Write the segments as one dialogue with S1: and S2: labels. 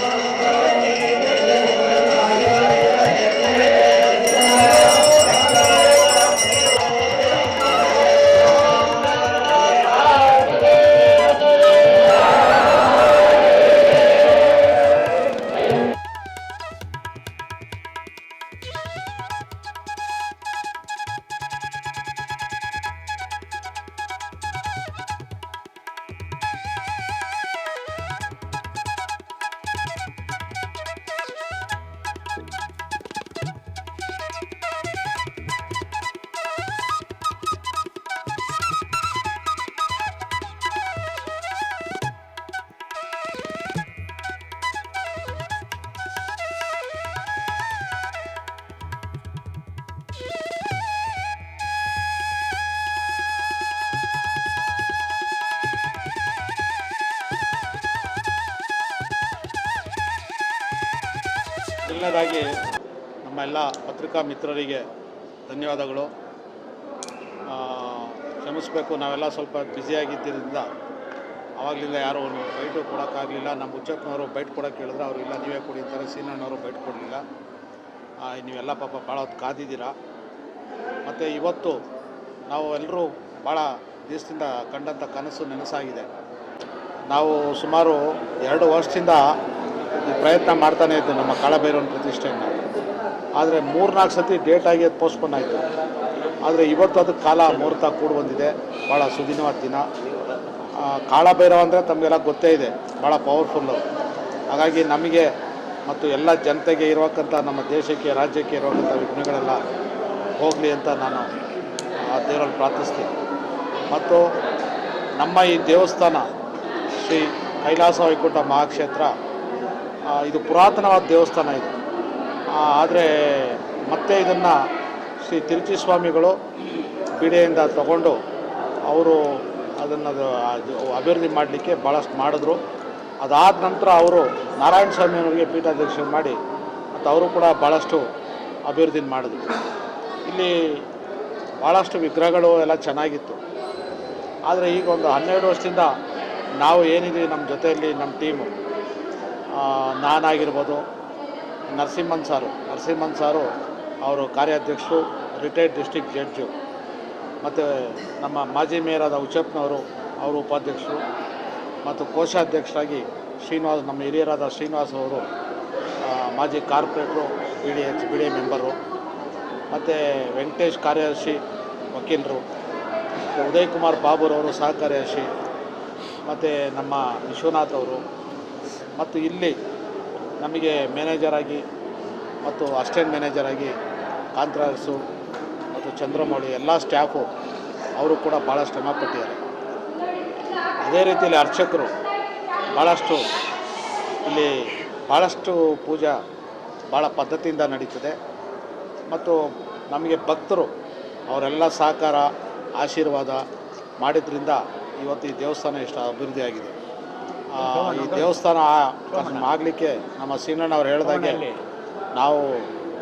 S1: Thank you. ಮೊದಲನೇದಾಗಿ ನಮ್ಮ ಎಲ್ಲ ಪತ್ರಿಕಾ ಮಿತ್ರರಿಗೆ ಧನ್ಯವಾದಗಳು. ಕ್ಷಮಿಸಬೇಕು, ನಾವೆಲ್ಲ ಸ್ವಲ್ಪ ಬ್ಯುಸಿಯಾಗಿದ್ದರಿಂದ ಆವಾಗಲಿಂದ ಯಾರೂ ಒಂದು ಬೈಟು ಕೊಡೋಕ್ಕಾಗಲಿಲ್ಲ. ನಮ್ಮ ಮುಚ್ಚಪ್ಪನವರು ಬೈಟ್ ಕೊಡೋಕೆ ಹೇಳಿದ್ರೆ. ಅವರು ಇಲ್ಲ, ನೀವೇ ಕೊಡಿ ಅಂತಾರೆ. ಸೀನಣ್ಣವರು ಬೈಟ್ ಕೊಡಲಿಲ್ಲ. ನೀವೆಲ್ಲ ಪಾಪ ಭಾಳ ಹೊತ್ತು ಕಾದಿದ್ದೀರಾ. ಮತ್ತು ಇವತ್ತು ನಾವು ಎಲ್ಲರೂ ಭಾಳ ದೇಶದಿಂದ ಕಂಡಂಥ ಕನಸು ನೆನಸಾಗಿದೆ. ನಾವು ಸುಮಾರು ಎರಡು ವರ್ಷದಿಂದ ಪ್ರಯತ್ನ ಮಾಡ್ತಾನೆ ಇದ್ದೆ ನಮ್ಮ ಕಾಳಭೈರವನ ಪ್ರತಿಷ್ಠೆಯನ್ನು. ಆದರೆ ಮೂರ್ನಾಲ್ಕು ಸತಿ ಡೇಟ್ ಆಗಿ ಅದು ಪೋಸ್ಟ್ಪೋನ್ ಆಯಿತು. ಆದರೆ ಇವತ್ತು ಅದಕ್ಕೆ ಕಾಲ ಮುಹೂರ್ತ ಕೂಡಿ ಬಂದಿದೆ. ಭಾಳ ಸುದಿನವಾದ ದಿನ. ಕಾಳಭೈರವ ಅಂದರೆ ತಮಗೆಲ್ಲ ಗೊತ್ತೇ ಇದೆ. ಭಾಳ ಪವರ್ಫುಲ್ಲು ಹಾಗಾಗಿ ನಮಗೆ ಮತ್ತು ಎಲ್ಲ ಜನತೆಗೆ ಇರುವಕ್ಕಂಥ ನಮ್ಮ ದೇಶಕ್ಕೆ, ರಾಜ್ಯಕ್ಕೆ ಇರುವಂಥ ವಿಘ್ನಗಳೆಲ್ಲ ಹೋಗಲಿ ಅಂತ ನಾನು ಆ ದೇವರಲ್ಲಿ ಪ್ರಾರ್ಥಿಸ್ತೀನಿ. ಮತ್ತು ನಮ್ಮ ಈ ದೇವಸ್ಥಾನ ಶ್ರೀ ಕೈಲಾಸ ವೈಕುಂಠ ಮಹಾಕ್ಷೇತ್ರ ಇದು ಪುರಾತನವಾದ ದೇವಸ್ಥಾನ ಇದು. ಆದರೆ ಮತ್ತೆ ಇದನ್ನು ಶ್ರೀ ತಿರುಚಿ ಸ್ವಾಮಿಗಳು ಬಿಡೆಯಿಂದ ತಗೊಂಡು ಅವರು ಅದನ್ನು ಅಭಿವೃದ್ಧಿ ಮಾಡಲಿಕ್ಕೆ ಭಾಳಷ್ಟು ಮಾಡಿದ್ರು. ಅದಾದ ನಂತರ ಅವರು ನಾರಾಯಣ ಸ್ವಾಮಿಯವರಿಗೆ ಪೀಠಾಧ್ಯಕ್ಷ ಮಾಡಿ ಮತ್ತು ಅವರು ಕೂಡ ಭಾಳಷ್ಟು ಅಭಿವೃದ್ಧಿ ಮಾಡಿದ್ರು. ಇಲ್ಲಿ ಭಾಳಷ್ಟು ವಿಗ್ರಹಗಳು ಎಲ್ಲ ಚೆನ್ನಾಗಿತ್ತು. ಆದರೆ ಈಗ ಒಂದು ಹನ್ನೆರಡು ವರ್ಷದಿಂದ ನಾವು ಏನಿದ್ದೀವಿ ನಮ್ಮ ಜೊತೆಯಲ್ಲಿ ನಮ್ಮ ಟೀಮು. ನಾನಾಗಿರ್ಬೋದು. ನರಸಿಂಹನ್ ಸಾರು ನರಸಿಂಹನ್ ಸಾರು ಅವರು ಕಾರ್ಯಾಧ್ಯಕ್ಷರು ರಿಟೈರ್ಡ್ ಡಿಸ್ಟ್ರಿಕ್ಟ್ ಜಡ್ಜು ಮತ್ತು ನಮ್ಮ ಮಾಜಿ ಮೇಯರಾದ ಉಚ್ಚಪ್ಪನವರು ಅವರು ಉಪಾಧ್ಯಕ್ಷರು. ಮತ್ತು ಕೋಶಾಧ್ಯಕ್ಷರಾಗಿ ಶ್ರೀನಿವಾಸ್, ನಮ್ಮ ಹಿರಿಯರಾದ ಶ್ರೀನಿವಾಸ್ ಅವರು ಮಾಜಿ corporator B D H B D member. ಮತ್ತು ವೆಂಕಟೇಶ್ ಕಾರ್ಯದರ್ಶಿ ವಕೀಲರು. ಉದಯ್ ಕುಮಾರ್ ಬಾಬುರವರು ಸಹ ಕಾರ್ಯದರ್ಶಿ. ಮತ್ತು ನಮ್ಮ ವಿಶ್ವನಾಥ್ ಅವರು. ಮತ್ತು ಇಲ್ಲಿ ನಮಗೆ ಮ್ಯಾನೇಜರಾಗಿ ಮತ್ತು ಅಸಿಸ್ಟೆಂಟ್ ಮ್ಯಾನೇಜರಾಗಿ ಕಾಂತರಾಜು ಮತ್ತು ಚಂದ್ರಮೌಳಿ ಎಲ್ಲ ಸ್ಟಾಫು ಅವರು ಕೂಡ ಭಾಳ ಶ್ರಮಪಟ್ಟಿದ್ದಾರೆ ಅದೇ ರೀತಿಯಲ್ಲಿ ಅರ್ಚಕರು ಭಾಳಷ್ಟು ಇಲ್ಲಿ ಭಾಳಷ್ಟು ಪೂಜಾ ಭಾಳ ಪದ್ಧತಿಯಿಂದ ನಡೀತದೆ. ಮತ್ತು ನಮಗೆ ಭಕ್ತರು ಅವರೆಲ್ಲ ಸಹಕಾರ ಆಶೀರ್ವಾದ ಮಾಡಿದ್ರಿಂದ ಇವತ್ತು ಈ ದೇವಸ್ಥಾನ ಇಷ್ಟು ಅಭಿವೃದ್ಧಿ ಆಗಿದೆ ಆ, ಈ ದೇವಸ್ಥಾನ ಆಗಲಿಕ್ಕೆ ನಮ್ಮ ಸೀನಣ್ಣ ಅವ್ರು ಹೇಳ್ದಾಗೆ ನಾವು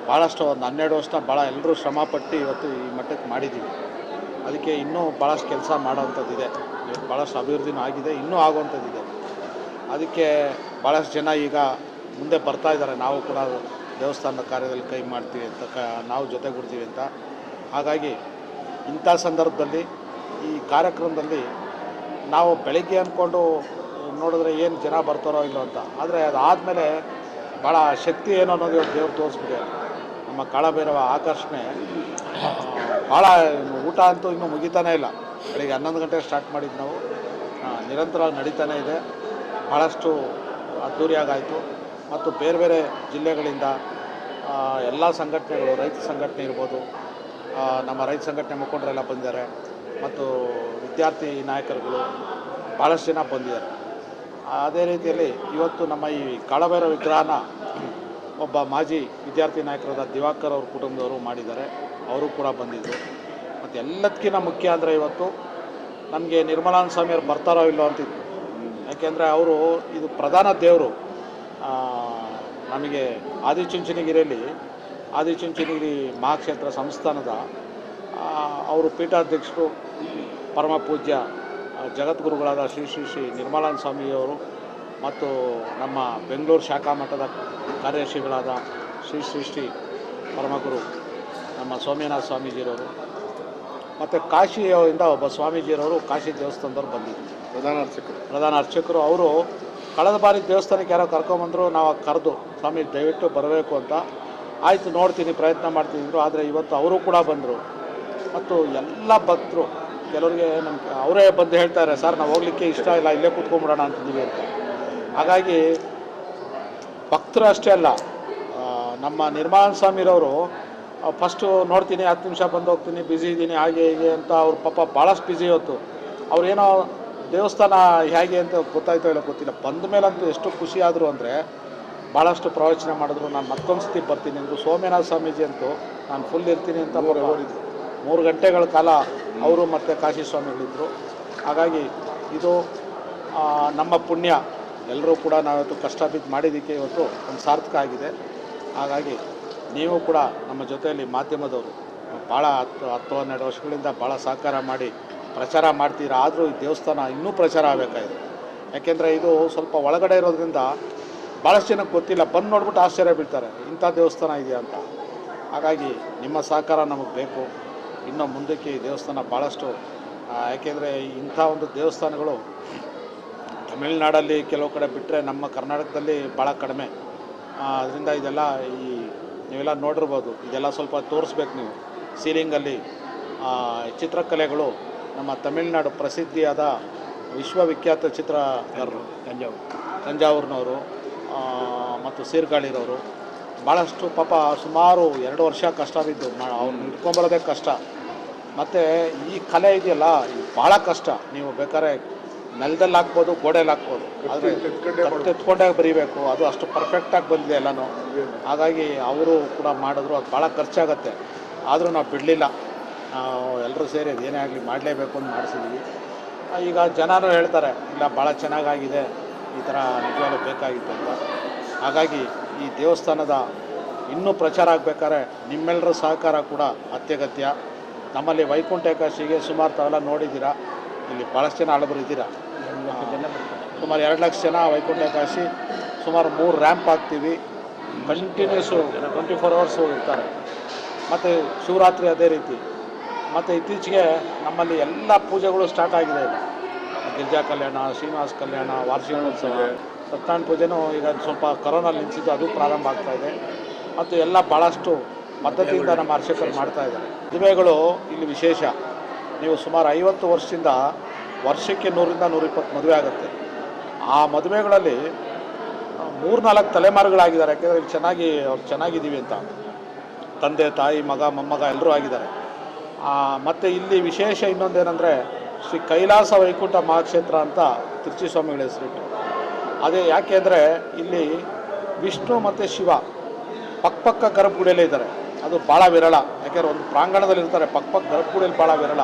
S1: ಭಾಳಷ್ಟು ಒಂದು ಹನ್ನೆರಡು ವರ್ಷ ಭಾಳ ಎಲ್ಲರೂ ಶ್ರಮಪಟ್ಟು ಇವತ್ತು ಈ ಮಟ್ಟಕ್ಕೆ ಮಾಡಿದ್ದೀವಿ. ಅದಕ್ಕೆ ಇನ್ನೂ ಭಾಳಷ್ಟು ಕೆಲಸ ಮಾಡೋವಂಥದ್ದಿದೆ ಭಾಳಷ್ಟು ಅಭಿವೃದ್ಧಿನೂ ಆಗಿದೆ ಇನ್ನೂ ಆಗುವಂಥದ್ದಿದೆ ಅದಕ್ಕೆ ಭಾಳಷ್ಟು ಜನ ಈಗ ಮುಂದೆ ಬರ್ತಾ ಇದ್ದಾರೆ. ನಾವು ಕೂಡ ದೇವಸ್ಥಾನದ ಕಾರ್ಯದಲ್ಲಿ ಕೈ ಮಾಡ್ತೀವಿ ಅಂತ ಕ ನಾವು ಜೊತೆಗೂಡ್ತೀವಿ ಅಂತ. ಹಾಗಾಗಿ ಇಂಥ ಸಂದರ್ಭದಲ್ಲಿ ಈ ಕಾರ್ಯಕ್ರಮದಲ್ಲಿ ನಾವು ಬೆಳಗ್ಗೆ ಅಂದ್ಕೊಂಡು ನೋಡಿದ್ರೆ ಏನು ಜನ ಬರ್ತಾರೋ ಇಲ್ಲೋ ಅಂತ. ಆದರೆ ಅದಾದಮೇಲೆ ಭಾಳ ಶಕ್ತಿ ಏನು ಅನ್ನೋದು ಇವತ್ತು ದೇವ್ರು ತೋರಿಸ್ಬಿಟ್ಟಿದ್ದಾರೆ ನಮ್ಮ ಕಾಳಭೈರವ ಆಕರ್ಷಣೆ ಭಾಳ ಊಟ ಅಂತೂ ಇನ್ನೂ ಮುಗಿತಾನೇ ಇಲ್ಲ. ಬೆಳಿಗ್ಗೆ ಹನ್ನೊಂದು ಗಂಟೆಗೆ ಸ್ಟಾರ್ಟ್ ಮಾಡಿದ್ದು ನಾವು. ನಿರಂತರ ನಿರಂತರವಾಗಿ ನಡೀತಾನೇ ಇದೆ. ಭಾಳಷ್ಟು ಅದ್ದೂರಿಯಾಗಾಯಿತು ಮತ್ತು ಬೇರೆ ಬೇರೆ ಜಿಲ್ಲೆಗಳಿಂದ ಎಲ್ಲ ಸಂಘಟನೆಗಳು, ರೈತ ಸಂಘಟನೆ ಇರ್ಬೋದು ನಮ್ಮ ರೈತ ಸಂಘಟನೆ ಮುಖಂಡರೆಲ್ಲ ಬಂದಿದ್ದಾರೆ. ಮತ್ತು ವಿದ್ಯಾರ್ಥಿ ನಾಯಕರುಗಳು ಭಾಳಷ್ಟು ಜನ ಬಂದಿದ್ದಾರೆ. ಅದೇ ರೀತಿಯಲ್ಲಿ ಇವತ್ತು ನಮ್ಮ ಈ ಕಾಳಭೈರವ ವಿಗ್ರಹನ ಒಬ್ಬ ಮಾಜಿ ವಿದ್ಯಾರ್ಥಿ ನಾಯಕರಾದ ದಿವಾಕರ್ ಅವ್ರ ಕುಟುಂಬದವರು ಮಾಡಿದ್ದಾರೆ. ಅವರು ಕೂಡ ಬಂದಿದ್ದರು ಮತ್ತು ಎಲ್ಲದಕ್ಕಿಂತ ಮುಖ್ಯ ಅಂದರೆ ಇವತ್ತು ನಮಗೆ ನಿರ್ಮಲಾನಂದ ಸ್ವಾಮಿಯವ್ರು ಬರ್ತಾರೋ ಇಲ್ಲೋ ಅಂತಿದ್ರು ಯಾಕೆಂದರೆ ಅವರು ಇದು ಪ್ರಧಾನ ದೇವರು. ನಮಗೆ ಆದಿಚುಂಚನಗಿರಿಯಲ್ಲಿ, ಆದಿಚುಂಚನಗಿರಿ ಮಹಾಕ್ಷೇತ್ರ ಸಂಸ್ಥಾನದ ಅವರು ಪೀಠಾಧ್ಯಕ್ಷರು ಪರಮ ಪೂಜ್ಯ ಜಗದ್ಗುರುಗಳಾದ ಶ್ರೀ ಶ್ರೀ ಶ್ರೀ ನಿರ್ಮಲಾನಂದ ಸ್ವಾಮಿಯವರು ಮತ್ತು ನಮ್ಮ ಬೆಂಗಳೂರು ಶಾಖಾ ಮಠದ ಕಾರ್ಯದರ್ಶಿಗಳಾದ ಶ್ರೀ ಶ್ರೀ ಶ್ರೀ ಪರಮಗುರು ನಮ್ಮ ಸೋಮ್ಯನಾಥ ಸ್ವಾಮೀಜಿಯವರು ಮತ್ತು ಕಾಶಿಯಿಂದ ಒಬ್ಬ ಸ್ವಾಮೀಜಿಯವರು ಕಾಶಿ ದೇವಸ್ಥಾನದವ್ರು ಬಂದಿದ್ದರು.
S2: ಪ್ರಧಾನ ಅರ್ಚಕರು.
S1: ಪ್ರಧಾನ ಅರ್ಚಕರು ಅವರು ಕಳೆದ ಬಾರಿ ದೇವಸ್ಥಾನಕ್ಕೆ ಯಾರೋ ಕರ್ಕೊಂಬಂದರು ನಾವು ಕರೆದು ಸ್ವಾಮಿ ದಯವಿಟ್ಟು ಬರಬೇಕು ಅಂತ. ಆಯಿತು ನೋಡ್ತೀನಿ ಪ್ರಯತ್ನ ಮಾಡ್ತಿದ್ರು ಆದರೆ ಇವತ್ತು ಅವರು ಕೂಡ ಬಂದರು. ಮತ್ತು ಎಲ್ಲ ಭಕ್ತರು ಕೆಲವರಿಗೆ ನಮ್ಮ ಅವರೇ ಬಂದು ಹೇಳ್ತಾರೆ ಸರ್ ನಾವು ಹೋಗ್ಲಿಕ್ಕೆ ಇಷ್ಟ ಇಲ್ಲ ಇಲ್ಲೇ ಕೂತ್ಕೊಂಡ್ಬಿಡೋಣ ಅಂತಿದ್ದೀವಿ ಅಂತ. ಹಾಗಾಗಿ ಭಕ್ತರು ಅಷ್ಟೇ ಅಲ್ಲ ನಮ್ಮ ನಿರ್ಮಾಣ ಸ್ವಾಮಿರವರು ಫಸ್ಟು ನೋಡ್ತೀನಿ ಹತ್ತು ನಿಮಿಷ ಬಂದು ಹೋಗ್ತೀನಿ ಬ್ಯುಸಿ ಇದ್ದೀನಿ ಹಾಗೆ ಹೀಗೆ ಅಂತ ಅವ್ರ ಪಾಪ ಭಾಳಷ್ಟು ಬ್ಯುಸಿ ಇವತ್ತು. ಅವ್ರೇನೋ ದೇವಸ್ಥಾನ ಹೇಗೆ ಅಂತ ಗೊತ್ತಾಯ್ತೋ ಇಲ್ಲ ಗೊತ್ತಿಲ್ಲ. ಬಂದ ಮೇಲಂತೂ ಎಷ್ಟು ಖುಷಿ ಆದರು ಅಂದರೆ ಭಾಳಷ್ಟು ಪ್ರವಚನ ಮಾಡಿದ್ರು. ನಾನು ಮತ್ತೊಂದು ಸತಿ ಬರ್ತೀನಿ ಅಂದರು ಸೋಮನಾಥ ಸ್ವಾಮೀಜಿ ಅಂತೂ ನಾನು ಫುಲ್ ಇರ್ತೀನಿ ಅಂತ ಮೂರು ಗಂಟೆಗಳ ಕಾಲ ಅವರು ಮತ್ತು ಕಾಶಿ ಸ್ವಾಮಿಗಳಿದ್ದರು ಹಾಗಾಗಿ ಇದು ನಮ್ಮ ಪುಣ್ಯ. ಎಲ್ಲರೂ ಕೂಡ ನಾವಿವತ್ತು ಕಷ್ಟ ಬಿದ್ದು ಮಾಡಿದ್ದಕ್ಕೆ ಇವತ್ತು ಒಂದು ಸಾರ್ಥಕ ಆಗಿದೆ. ಹಾಗಾಗಿ ನೀವು ಕೂಡ ನಮ್ಮ ಜೊತೆಯಲ್ಲಿ ಮಾಧ್ಯಮದವರು ಭಾಳ ಹತ್ತು ಹತ್ತು, ಹನ್ನೆರಡು ವರ್ಷಗಳಿಂದ ಭಾಳ ಸಹಕಾರ ಮಾಡಿ ಪ್ರಚಾರ ಮಾಡ್ತೀರ? ಆದರೂ ಈ ದೇವಸ್ಥಾನ ಇನ್ನೂ ಪ್ರಚಾರ ಆಗಬೇಕಾಗಿದೆ. ಯಾಕೆಂದರೆ ಇದು ಸ್ವಲ್ಪ ಒಳಗಡೆ ಇರೋದ್ರಿಂದ ಭಾಳಷ್ಟು ಜನಕ್ಕೆ ಗೊತ್ತಿಲ್ಲ. ಬಂದು ನೋಡ್ಬಿಟ್ಟು ಆಶ್ಚರ್ಯ ಬೀಳ್ತಾರೆ. ಇಂಥ ದೇವಸ್ಥಾನ ಇದೆಯಾ ಅಂತ. ಹಾಗಾಗಿ ನಿಮ್ಮ ಸಹಕಾರ ನಮಗೆ ಬೇಕು. ಇನ್ನು ಮುಂದಕ್ಕೆ ಈ ದೇವಸ್ಥಾನ ಭಾಳಷ್ಟು ಯಾಕೆಂದರೆ ಇಂಥ ಒಂದು ದೇವಸ್ಥಾನಗಳು ತಮಿಳ್ನಾಡಲ್ಲಿ ಕೆಲವು ಕಡೆ ಬಿಟ್ಟರೆ ನಮ್ಮ ಕರ್ನಾಟಕದಲ್ಲಿ ಭಾಳ ಕಡಿಮೆ. ಅದರಿಂದ ಇದೆಲ್ಲ ಈ, ನೀವೆಲ್ಲ ನೋಡಿರ್ಬೋದು, ಇದೆಲ್ಲ ಸ್ವಲ್ಪ ತೋರಿಸ್ಬೇಕು ನೀವು. ಸೀಲಿಂಗಲ್ಲಿ ಚಿತ್ರಕಲೆಗಳು ನಮ್ಮ ತಮಿಳ್ನಾಡು ಪ್ರಸಿದ್ಧಿಯಾದ ವಿಶ್ವವಿಖ್ಯಾತ ಚಿತ್ರಗಾರರು, ತಂಜಾವೂರು. ತಂಜಾವೂರಿನವರು ಮತ್ತು ಸೀರ್ಗಾಳಿರವರು. ಭಾಳಷ್ಟು ಪಾಪ ಸುಮಾರು ಎರಡು ವರ್ಷ ಕಷ್ಟ ಬಿದ್ದು ಅವ್ರು ಅವ್ರನ್ನ ಇಟ್ಕೊಂಬರೋದೇ ಕಷ್ಟ. ಮತ್ತು ಈ ಕಲೆ ಇದೆಯಲ್ಲ ಇದು ಭಾಳ ಕಷ್ಟ. ನೀವು ಬೇಕಾದ್ರೆ ನೆಲದಲ್ಲಿ ಹಾಕ್ಬೋದು ಗೋಡೆಯಲ್ಲಿ ಹಾಕ್ಬೋದು. ಆದರೆ
S2: ಎತ್ಕೊಂಡೇ
S1: ಎತ್ಕೊಂಡೇ ಬರೀಬೇಕು. ಅದು ಅಷ್ಟು ಪರ್ಫೆಕ್ಟಾಗಿ ಬಂದಿದೆ ಎಲ್ಲನೂ. ಹಾಗಾಗಿ ಅವರು ಕೂಡ ಮಾಡಿದ್ರು ಅದು ಭಾಳ ಖರ್ಚಾಗತ್ತೆ. ಆದರೂ ನಾವು ಬಿಡಲಿಲ್ಲ. ನಾವು ಎಲ್ಲರೂ ಸೇರಿ ಅದೇನೇ ಏನೇ ಆಗಲಿ ಮಾಡಲೇಬೇಕು ಅಂತ ಮಾಡಿಸಿದ್ವಿ. ಈಗ ಜನರು ಹೇಳ್ತಾರೆ ಇಲ್ಲ ಭಾಳ ಚೆನ್ನಾಗಾಗಿದೆ. ಈ ಥರ ನಿಜವಾಗ್ಲೂ ಬೇಕಾಗಿತ್ತು ಅಂತ. ಹಾಗಾಗಿ ಈ ದೇವಸ್ಥಾನದ ಇನ್ನೂ ಪ್ರಚಾರ ಆಗಬೇಕಾದ್ರೆ ನಿಮ್ಮೆಲ್ಲರ ಸಹಕಾರ ಕೂಡ ಅತ್ಯಗತ್ಯ. ನಮ್ಮಲ್ಲಿ ವೈಕುಂಠ ಏಕಾದಶಿಗೆ ಸುಮಾರು ತಾವೆಲ್ಲ ನೋಡಿದ್ದೀರಾ? ಇಲ್ಲಿ ಭಾಳಷ್ಟು ಜನ ಹಳಬರು ಇದ್ದೀರಾ? ಸುಮಾರು ಎರಡು ಲಕ್ಷ ಜನ ವೈಕುಂಠ ಏಕಾದಶಿ ಸುಮಾರು ಮೂರು ರ್ಯಾಂಪ್ ಹಾಕ್ತೀವಿ. ಕಂಟಿನ್ಯೂಸು ಟ್ವೆಂಟಿ ಫೋರ್ ಅವರ್ಸು ಇರ್ತಾರೆ ಮತ್ತು ಶಿವರಾತ್ರಿ ಅದೇ ರೀತಿ. ಮತ್ತು ಇತ್ತೀಚೆಗೆ ನಮ್ಮಲ್ಲಿ ಎಲ್ಲ ಪೂಜೆಗಳು ಸ್ಟಾರ್ಟ್ ಆಗಿದೆ. ಗಿರ್ಜಾ ಗಿರಿಜಾ ಕಲ್ಯಾಣ ಶ್ರೀನಿವಾಸ ಕಲ್ಯಾಣ ವಾರ್ಷಿಕೋತ್ಸವ. ಸತ್ಯನಾರಾಯಣ ಪೂಜೆನೂ ಈಗ ಸ್ವಲ್ಪ ಕರೋನಾ ನಿಂತಿದ್ದು ಅದು ಪ್ರಾರಂಭ ಆಗ್ತಾ ಇದೆ. ಮತ್ತು ಎಲ್ಲ ಭಾಳಷ್ಟು ಪದ್ಧತಿಯಿಂದ ನಮ್ಮ ಅರ್ಚಕರು ಮಾಡ್ತಾ ಇದ್ದಾರೆ. ಮದುವೆಗಳು ಇಲ್ಲಿ ವಿಶೇಷ. ನೀವು ಸುಮಾರು ಐವತ್ತು ವರ್ಷದಿಂದ ವರ್ಷಕ್ಕೆ ನೂರಿಂದ ನೂರಿಪ್ಪತ್ತು ಮದುವೆ ಆಗುತ್ತೆ. ಆ ಮದುವೆಗಳಲ್ಲಿ ಮೂರ್ನಾಲ್ಕು ತಲೆಮಾರುಗಳಾಗಿದ್ದಾರೆ. ಯಾಕೆಂದರೆ ಇಲ್ಲಿ ಚೆನ್ನಾಗಿ ಅವ್ರು ಚೆನ್ನಾಗಿದ್ದೀವಿ ಅಂತ. ತಂದೆ, ತಾಯಿ, ಮಗ, ಮೊಮ್ಮಗ ಎಲ್ಲರೂ ಆಗಿದ್ದಾರೆ. ಮತ್ತು ಇಲ್ಲಿ ವಿಶೇಷ ಇನ್ನೊಂದೇನೆಂದರೆ ಶ್ರೀ ಕೈಲಾಸ ವೈಕುಂಠ ಮಹಾಕ್ಷೇತ್ರ ಅಂತ ತಿರುಚಿ ಸ್ವಾಮಿಗಳ ಹೆಸರಿಟ್ಟು ಅದೇ ಯಾಕೆ ಅಂದರೆ ಇಲ್ಲಿ ವಿಷ್ಣು ಮತ್ತು ಶಿವ ಪಕ್ಕಪಕ್ಕ ಗರ್ಭಗುಡಿಯಲ್ಲೇ ಇದ್ದಾರೆ. ಅದು ಭಾಳ ವಿರಳ. ಯಾಕೆಂದ್ರೆ ಒಂದು ಪ್ರಾಂಗಣದಲ್ಲಿ ಇರ್ತಾರೆ ಪಕ್ಕಪಕ್ಕ ಗರ್ಭಗುಡಿಯಲ್ಲಿ ಭಾಳ ವಿರಳ.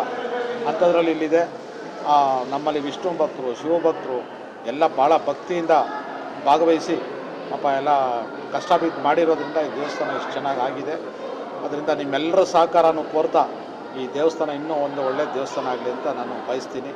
S1: ಅಂಥದ್ರಲ್ಲಿ ಇಲ್ಲಿದೆ. ನಮ್ಮಲ್ಲಿ ವಿಷ್ಣು ಭಕ್ತರು, ಶಿವ ಭಕ್ತರು ಎಲ್ಲ ಭಾಳ ಭಕ್ತಿಯಿಂದ ಭಾಗವಹಿಸಿ ಪಾಪ ಎಲ್ಲ ಕಷ್ಟ ಬಿದ್ದು ಮಾಡಿರೋದ್ರಿಂದ ಈ ದೇವಸ್ಥಾನ ಇಷ್ಟು ಚೆನ್ನಾಗಿ ಆಗಿದೆ. ಅದರಿಂದ ನಿಮ್ಮೆಲ್ಲರ ಸಹಕಾರನೂ ಕೋರ್ತಾ ಈ ದೇವಸ್ಥಾನ ಇನ್ನೂ ಒಂದು ಒಳ್ಳೆಯ ದೇವಸ್ಥಾನ ಆಗಲಿ ಅಂತ ನಾನು ಬಯಸ್ತೀನಿ.